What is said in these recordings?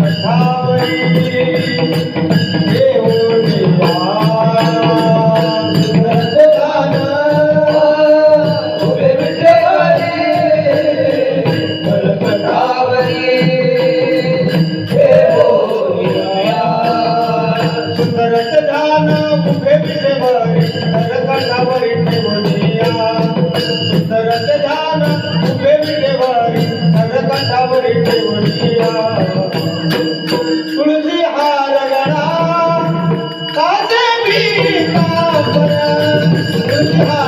पठावरी। तुझ्या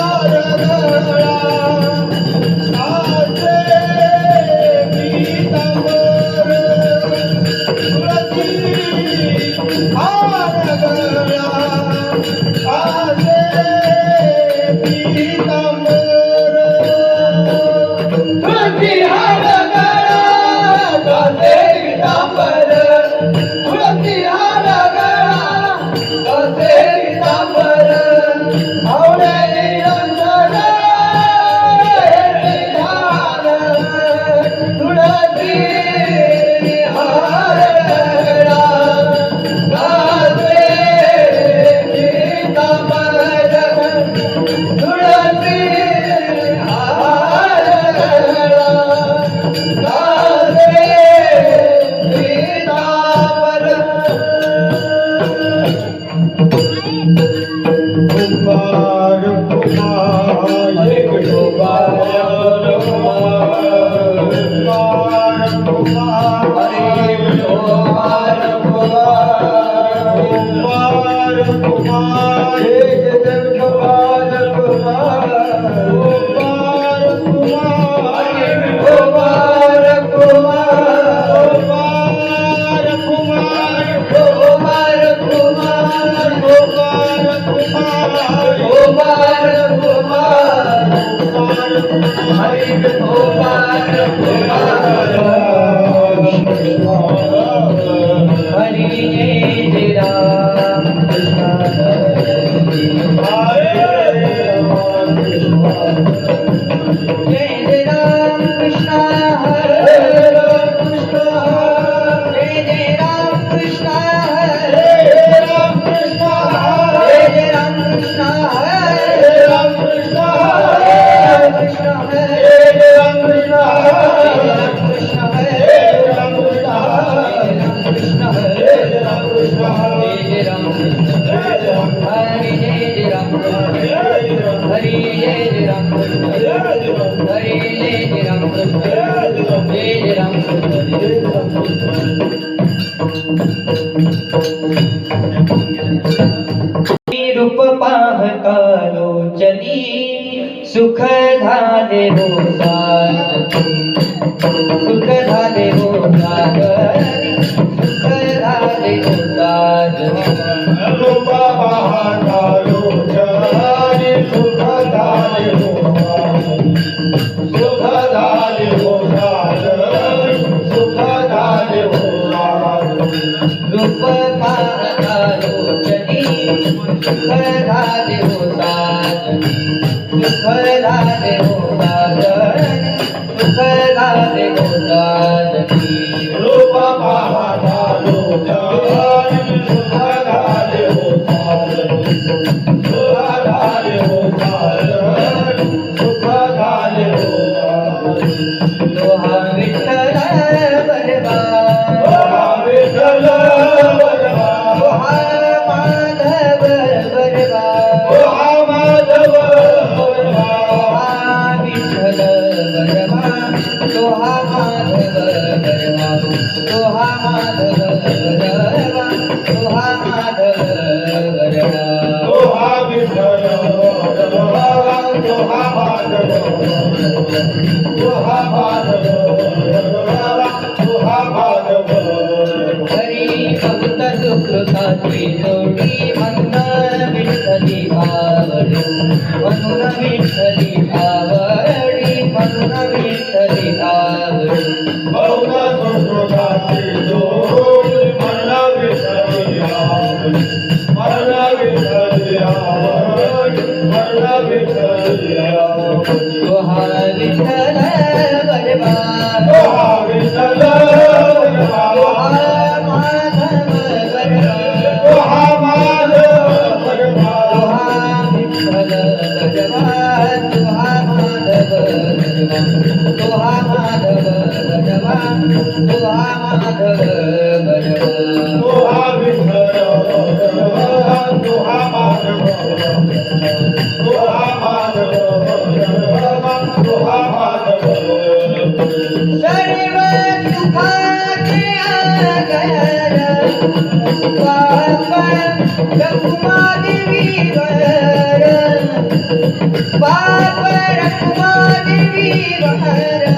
हार गळा रूप पाह कालोचनी सुख धाने दे விட்டலி ஆவடி மதுர விட்டலி ஆவடி மதுர விட்டலி ஆவடி பௌத சுந்தர ஜோதி तो हा माधव भगवा तो हा माधव. Shiva Hara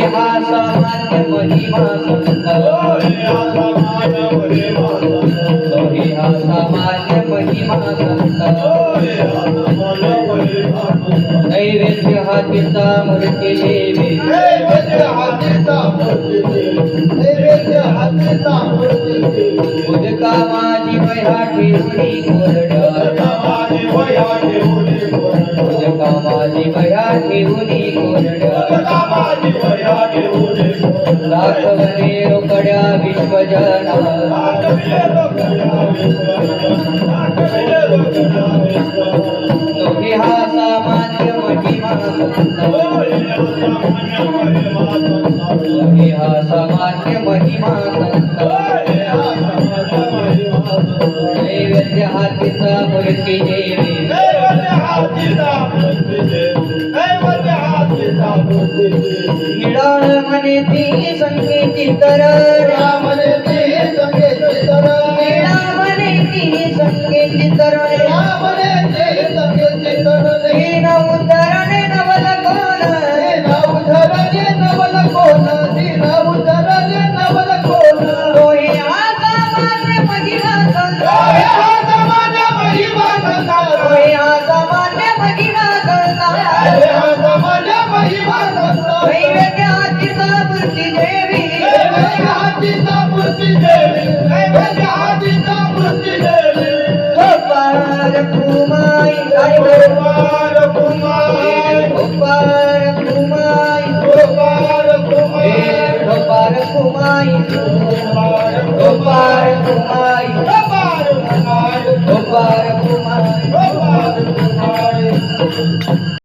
हा सामान्य महिमा संत. दोहे हा सामान्य महिमा नैवेद्य हा मूर्ती देवी. उदका माझी वह्या ठेवली उदका माझी वह्या ठेवली कोरड्या दाखवणे रोकड्या विश्वजना दोहे हा सामान्य महिमा संत दोहे हा सामान्य महिमा संत नैवेद्य हातीचा मूर्ती देवी निळाळ म्हणे ती संगीती तर निळा म्हणे ती संगीती तर दीन उद्धरणे नवल कोण uh,